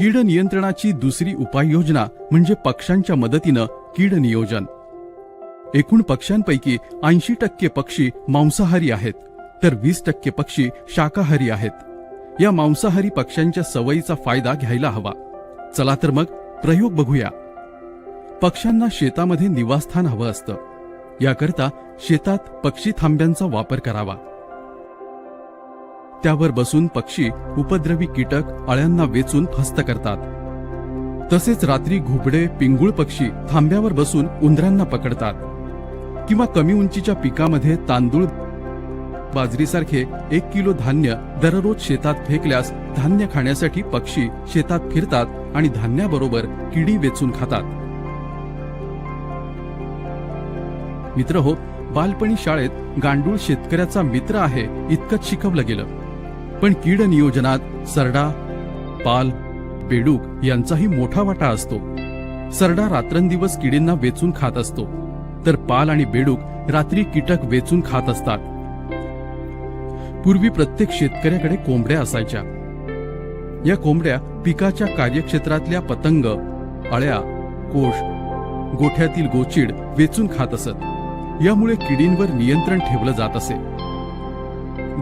कीड नियंत्रणाची दुसरी उपाययोजना म्हणजे पक्ष्यांच्या मदतीनं कीड नियोजन. एकूण पक्ष्यांपैकी ऐंशी टक्के पक्षी मांसाहारी आहेत तर वीस टक्के पक्षी शाकाहारी आहेत. या मांसाहारी पक्ष्यांच्या सवयीचा फायदा घ्यायला हवा. चला तर मग प्रयोग बघूया. पक्ष्यांना शेतामध्ये निवासस्थान हवं असतं. याकरता शेतात पक्षी थांब्यांचा वापर करावा. त्यावर बसून पक्षी उपद्रवी कीटक अळ्यांना वेचून फस्त करतात. तसेच रात्री घुबडे पिंगुळ पक्षी थांब्यावर बसून उंदरांना पकडतात. किंवा कमी उंचीच्या पिकामध्ये तांदूळ बाजरीसारखे एक किलो धान्य दररोज शेतात फेकल्यास धान्य खाण्यासाठी पक्षी शेतात फिरतात आणि धान्याबरोबर किडी वेचून खातात. मित्र हो बालपणी शाळेत गांडूळ शेतकऱ्याचा मित्र आहे इतकंच शिकवलं गेलं. पण कीड नियोजनात सरडा पाल बेडूक यांचाही मोठा वाटा असतो. सरडा रात्रंदिवस किडींना वेचून खात असतो. तर पाल आणि बेडूक रात्री कीटक वेचून खात असतात. पूर्वी प्रत्येक शेतकऱ्याकडे कोंबड्या असायच्या. या कोंबड्या पिकाच्या कार्यक्षेत्रातल्या पतंग अळ्या कोश गोठ्यातील गोचीड वेचून खात असत. यामुळे किडींवर नियंत्रण ठेवलं जात असे.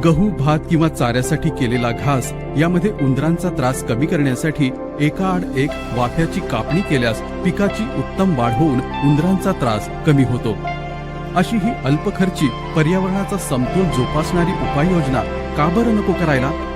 गहू भात किंवा चाऱ्यासाठी केलेला घास यामध्ये उंदरांचा त्रास कमी करण्यासाठी एकाआड एक वाफ्याची कापणी केल्यास पिकाची उत्तम वाढ होऊन उंदरांचा त्रास कमी होतो. अशी ही अल्पखर्ची पर्यावरणाचा समतोल जोपासणारी उपाययोजना का बरं नको करायला?